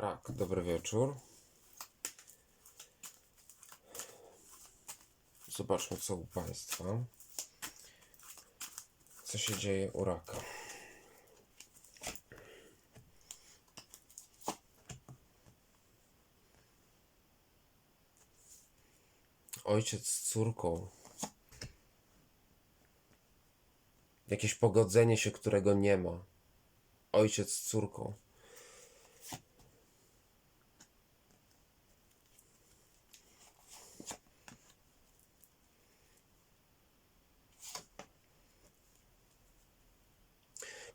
Rak, dobry wieczór. Zobaczmy, co u Państwa. Co się dzieje u raka. Ojciec z córką. Jakieś pogodzenie się, którego nie ma. Ojciec z córką.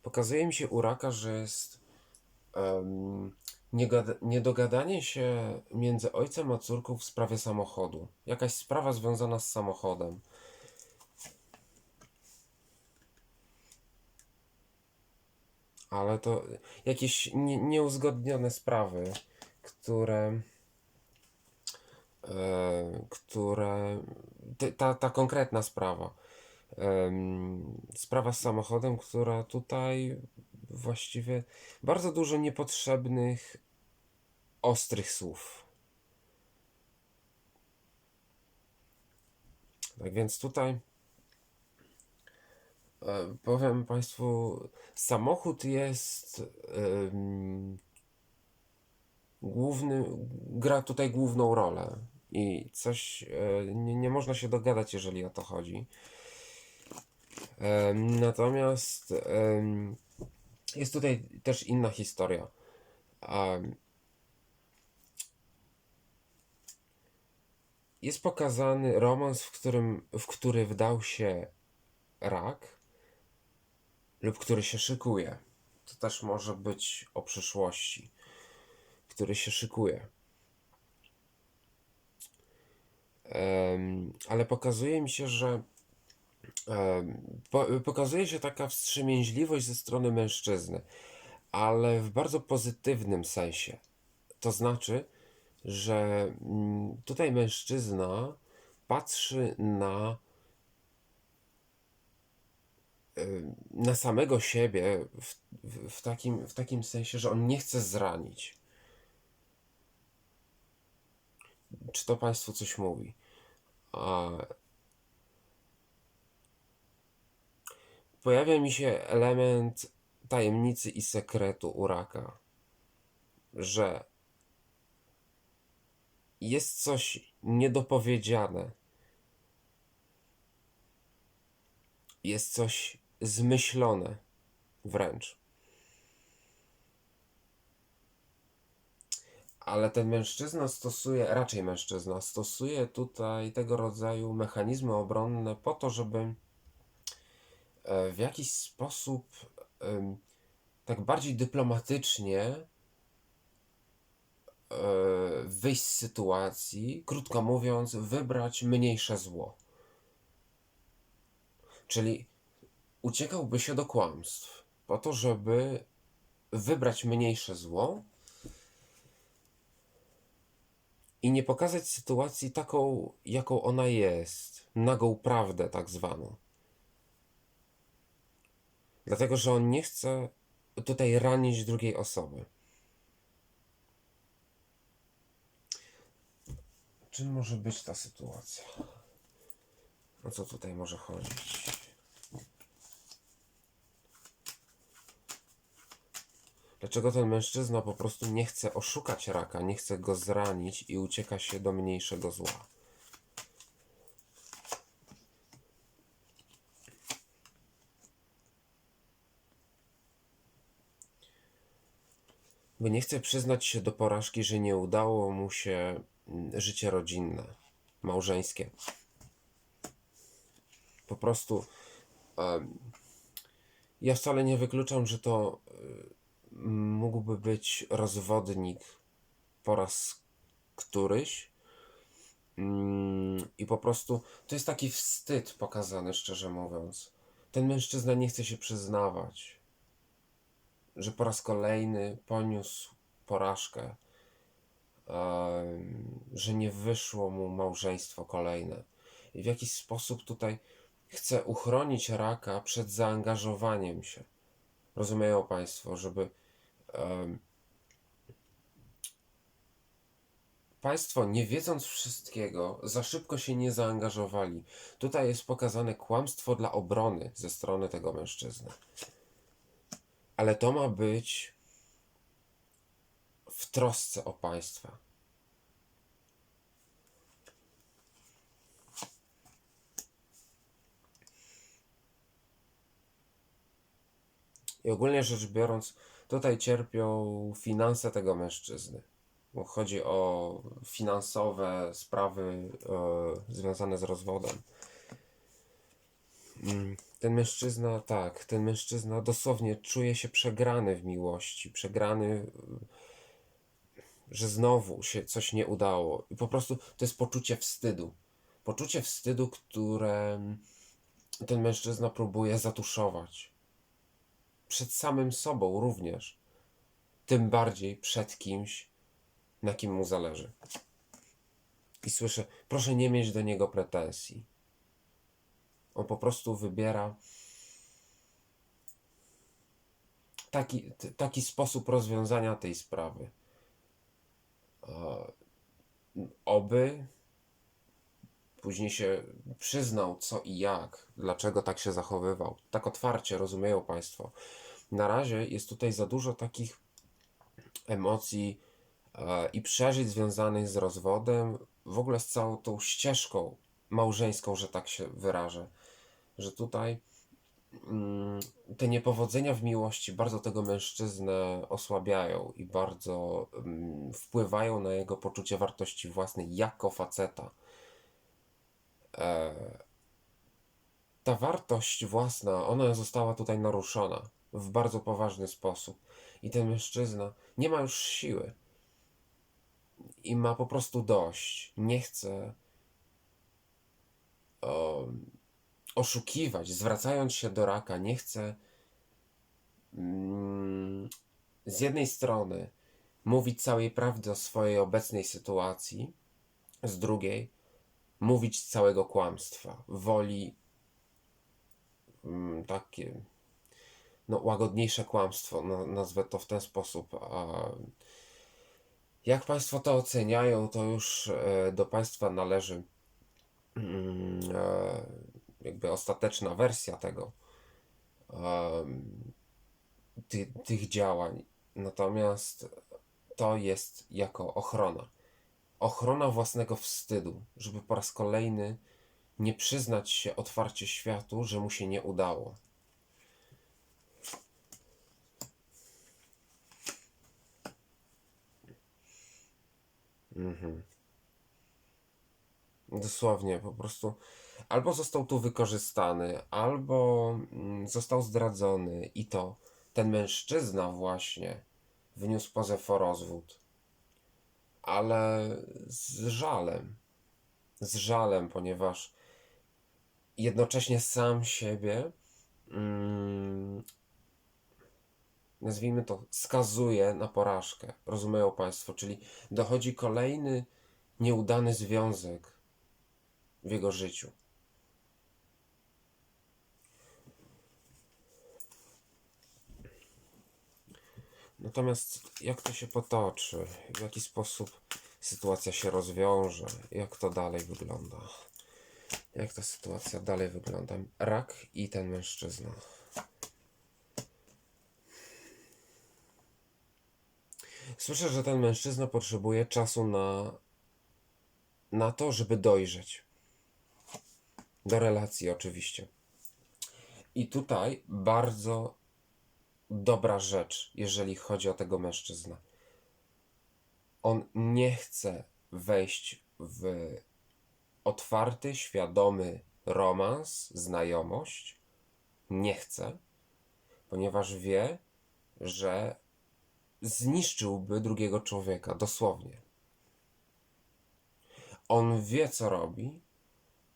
Pokazuje mi się u raka, że jest niegada- niedogadanie się między ojcem a córką w sprawie samochodu. Jakaś sprawa związana z samochodem. Ale to jakieś nie, nieuzgodnione sprawy, które. E, które. Ta, ta konkretna sprawa. Sprawa z samochodem, która tutaj właściwie bardzo dużo niepotrzebnych, ostrych słów. Tak więc tutaj e, powiem Państwu, samochód jest główny, gra tutaj główną rolę i coś e, nie, nie można się dogadać, jeżeli o to chodzi. Natomiast jest tutaj też inna historia. Jest pokazany romans, w którym, w który wdał się rak lub który się szykuje. To też może być o przyszłości, który się szykuje. Ale pokazuje mi się, że pokazuje się taka wstrzemięźliwość ze strony mężczyzny, ale w bardzo pozytywnym sensie. To znaczy, że mm, tutaj mężczyzna patrzy na, na samego siebie w, w takim, w takim sensie, że on nie chce zranić. Czy to Państwu coś mówi? A, pojawia mi się element tajemnicy i sekretu u raka, że jest coś niedopowiedziane, jest coś zmyślone wręcz. Ale ten mężczyzna stosuje, raczej mężczyzna, stosuje tutaj tego rodzaju mechanizmy obronne po to, żeby w jakiś sposób tak bardziej dyplomatycznie e, wyjść z sytuacji, krótko mówiąc, wybrać mniejsze zło. Czyli uciekałby się do kłamstw po to, żeby wybrać mniejsze zło i nie pokazać sytuacji taką, jaką ona jest, nagą prawdę tak zwaną. Dlatego, że on nie chce tutaj ranić drugiej osoby. Czym może być ta sytuacja? O co tutaj może chodzić? Dlaczego ten mężczyzna po prostu nie chce oszukać raka, nie chce go zranić i ucieka się do mniejszego zła? Bo nie chce przyznać się do porażki, że nie udało mu się mm, życie rodzinne, małżeńskie. Po prostu ja wcale nie wykluczam, że to y, mógłby być rozwodnik po raz któryś. Mm, I po prostu to jest taki wstyd pokazany, szczerze mówiąc. Ten mężczyzna nie chce się przyznawać, że po raz kolejny poniósł porażkę, że nie wyszło mu małżeństwo kolejne. I w jakiś sposób tutaj chce uchronić raka przed zaangażowaniem się. Rozumieją Państwo, żeby Państwo, nie wiedząc wszystkiego, za szybko się nie zaangażowali. Tutaj jest pokazane kłamstwo dla obrony ze strony tego mężczyzny. Ale to ma być w trosce o państwa. I ogólnie rzecz biorąc, tutaj cierpią finanse tego mężczyzny. Chodzi o finansowe sprawy e, związane z rozwodem. Mm, Ten mężczyzna, tak, ten mężczyzna dosłownie czuje się przegrany w miłości, przegrany, że znowu się coś nie udało. I po prostu to jest poczucie wstydu. Poczucie wstydu, które ten mężczyzna próbuje zatuszować. Przed samym sobą również. Tym bardziej przed kimś, na kim mu zależy. I słyszę, proszę nie mieć do niego pretensji. On po prostu wybiera taki, taki sposób rozwiązania tej sprawy. E, Oby później się przyznał, co i jak, dlaczego tak się zachowywał. Tak otwarcie rozumieją Państwo. Na razie jest tutaj za dużo takich emocji e, i przeżyć związanych z rozwodem, w ogóle z całą tą ścieżką małżeńską, że tak się wyrażę. Że tutaj mm, te niepowodzenia w miłości bardzo tego mężczyznę osłabiają i bardzo mm, wpływają na jego poczucie wartości własnej jako faceta. E, ta wartość własna, ona została tutaj naruszona w bardzo poważny sposób. I ten mężczyzna nie ma już siły. I ma po prostu dość. Nie chce em, oszukiwać, zwracając się do raka, nie chce mm, z jednej strony mówić całej prawdy o swojej obecnej sytuacji, z drugiej mówić całego kłamstwa. Woli mm, takie no, łagodniejsze kłamstwo, no, nazwę to w ten sposób. A jak Państwo to oceniają, to już e, do Państwa należy mm, e, jakby ostateczna wersja tego, em, ty, tych działań. Natomiast to jest jako ochrona. Ochrona własnego wstydu, żeby po raz kolejny nie przyznać się otwarcie światu, że mu się nie udało. Mhm. Dosłownie, po prostu albo został tu wykorzystany, albo mm, został zdradzony i to ten mężczyzna właśnie wniósł pozew o rozwód. Ale z żalem. Z żalem, ponieważ jednocześnie sam siebie mm, nazwijmy to, skazuje na porażkę. Rozumieją Państwo? Czyli dochodzi kolejny nieudany związek w jego życiu. Natomiast jak to się potoczy, w jaki sposób sytuacja się rozwiąże, jak to dalej wygląda? Jak ta sytuacja dalej wygląda? Rak i ten mężczyzna. Słyszę, że ten mężczyzna potrzebuje czasu na, na to, żeby dojrzeć. Do relacji, oczywiście. I tutaj bardzo dobra rzecz, jeżeli chodzi o tego mężczyznę. On nie chce wejść w otwarty, świadomy romans, znajomość. Nie chce, ponieważ wie, że zniszczyłby drugiego człowieka, dosłownie. On wie, co robi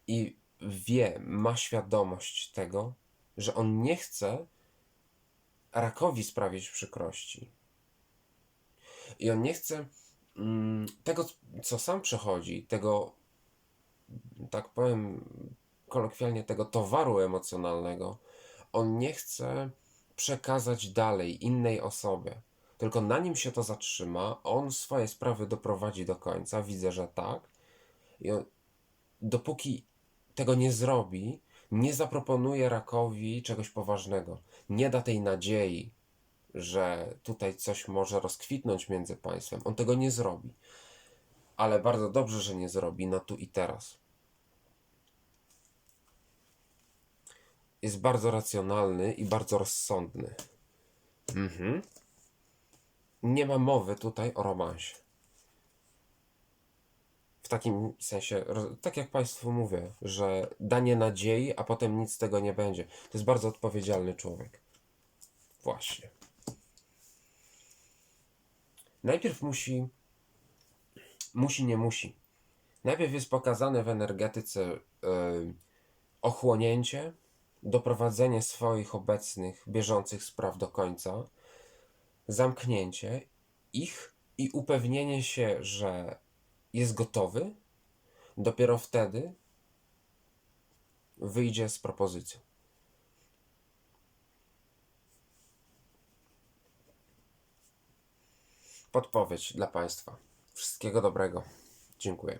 i wie, ma świadomość tego, że on nie chce rakowi sprawić przykrości. I on nie chce mm, tego, co sam przechodzi, tego, tak powiem kolokwialnie, tego towaru emocjonalnego, on nie chce przekazać dalej innej osobie Tylko na nim się to zatrzyma, on swoje sprawy doprowadzi do końca, widzę, że tak. I on, dopóki tego nie zrobi, nie zaproponuje rakowi czegoś poważnego, nie da tej nadziei, że tutaj coś może rozkwitnąć między państwem, on tego nie zrobi. Ale bardzo dobrze, że nie zrobi na tu i teraz. Jest bardzo racjonalny i bardzo rozsądny. Mhm. Nie ma mowy tutaj o romansie. W takim sensie, tak jak Państwu mówię, że danie nadziei, a potem nic z tego nie będzie. To jest bardzo odpowiedzialny człowiek. Właśnie. Najpierw musi, musi, nie musi. Najpierw jest pokazane w energetyce y, ochłonięcie, doprowadzenie swoich obecnych, bieżących spraw do końca, zamknięcie ich i upewnienie się, że jest gotowy, dopiero wtedy wyjdzie z propozycją. Podpowiedź dla Państwa. Wszystkiego dobrego. Dziękuję.